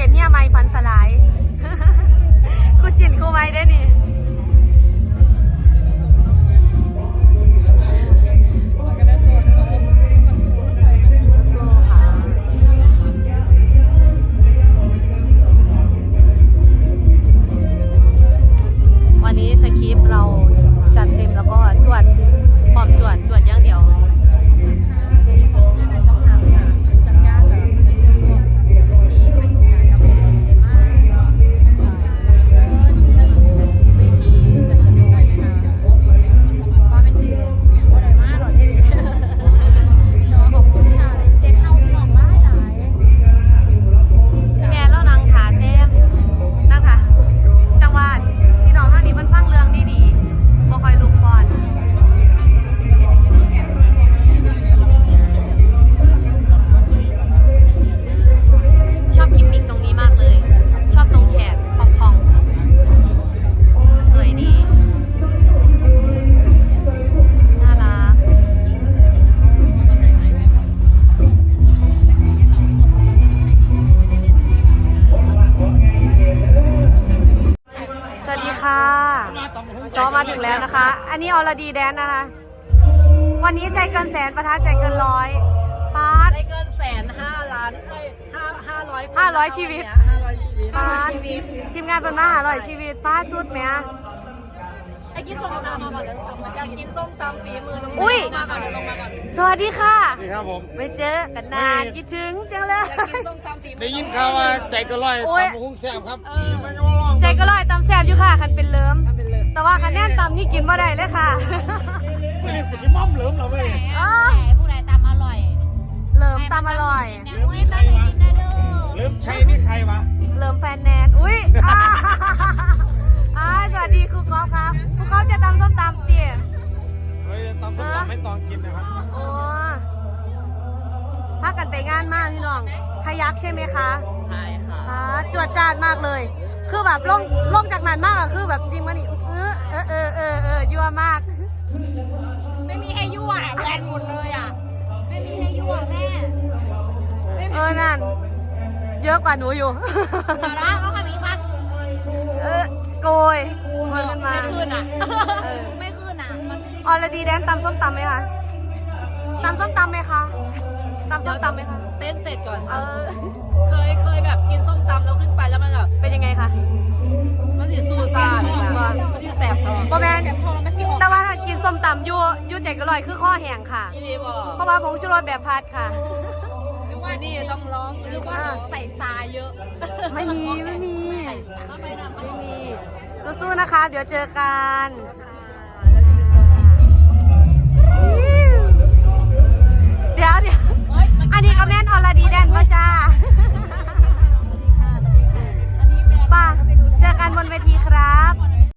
เต็ดเนี่ยไม่ฟันสลาย งแล้วนะคะ อันนี้อรดีแดนนะคะ วันนี้ใจเกินแสนประทัดใจเกินร้อยปาดได้เกินแสนห้าล้านเอ้ยห้าห้าร้อยห้าร้อยชีวิต ห้าร้อยชีวิตปาดทีมงานเป็นมาหาร่อยชีวิตป้าดสุดไหมอะ ไอ้กินส้มตำมาก่อนแล้วอยากกินส้มตำฝีมือน้องอุ้ยมาก่อนจะลงมาก่อนสวัสดีค่ะนี่ครับผม ไม่เจอกันนานคิดถึงจังเลย อยากกินส้มตำฝีมือได้ยินข่าวว่าใจก็ร้อยโอ้ย ตำหุ้งแซ่บครับ เออมันก็ว่าลองใจก็ลอยตำแซบอยู่ค่ะคันเป็นเลิม ทำเป็นเลย แต่ว่าคะแนนตำนี่กินมาได้เลยค่ะ ไม่ได้กูชิม่อมเหลิมเราเว้ยอ๋อ ผู้ใดตามอร่อยเลิมตำอร่อยเนี่ยอุ้ยต้องไปกินนะดูเหลิมชัยนี่ใครวะเลิมแฟนแนนอุ้ยอ่าอ่าสวัสดีครูก๊อฟครับครูก๊อฟจะตำส้มตำเตี๋ยเฮ้ยตำส้มตำให้ตองกินนะครับโอ้พากันไปงานมากพี่น้องขยักใช่ไหมคะใช่ค่ะอ่าจวดจาดมากเลย คือแบบลงลงจากนั้นมากอะคือแบบจริงมันนี่ เออเออเออเออเออยั่วมาก ไม่มีให้ยั่วแบนหมดเลยอะ ไม่มีให้ยั่วแม่เออนั่น เยอะกว่าหนูอยู่ต่อละเอาคำนี้มาเออโกยโกยกันมา ไม่ขึ้นอะ เออ ไม่ขึ้นอะ มันไม่ได้ออลดีแดนตำส้มตำไหมคะตำส้มตำไหมคะตำส้มตำไหมคะ เต้นเสร็จก่อนเออ เคยเคยแบบกินส้มตำแล้วขึ้นไปแล้วมันแบบเป็นยังไงคะ มตำอยูอยูใจก็ลอยคือข้อแห้งค่ะพี่ลีบอกเพราะว่าผงชูรสแบบพัดค่ะ หรือว่านี่ต้องร้องหรือว่าอ่าใส่ทรายเยอะไม่มีไม่มีทำไมนะไม่มีสู้ๆนะคะ เดี๋ยวเจอกันไ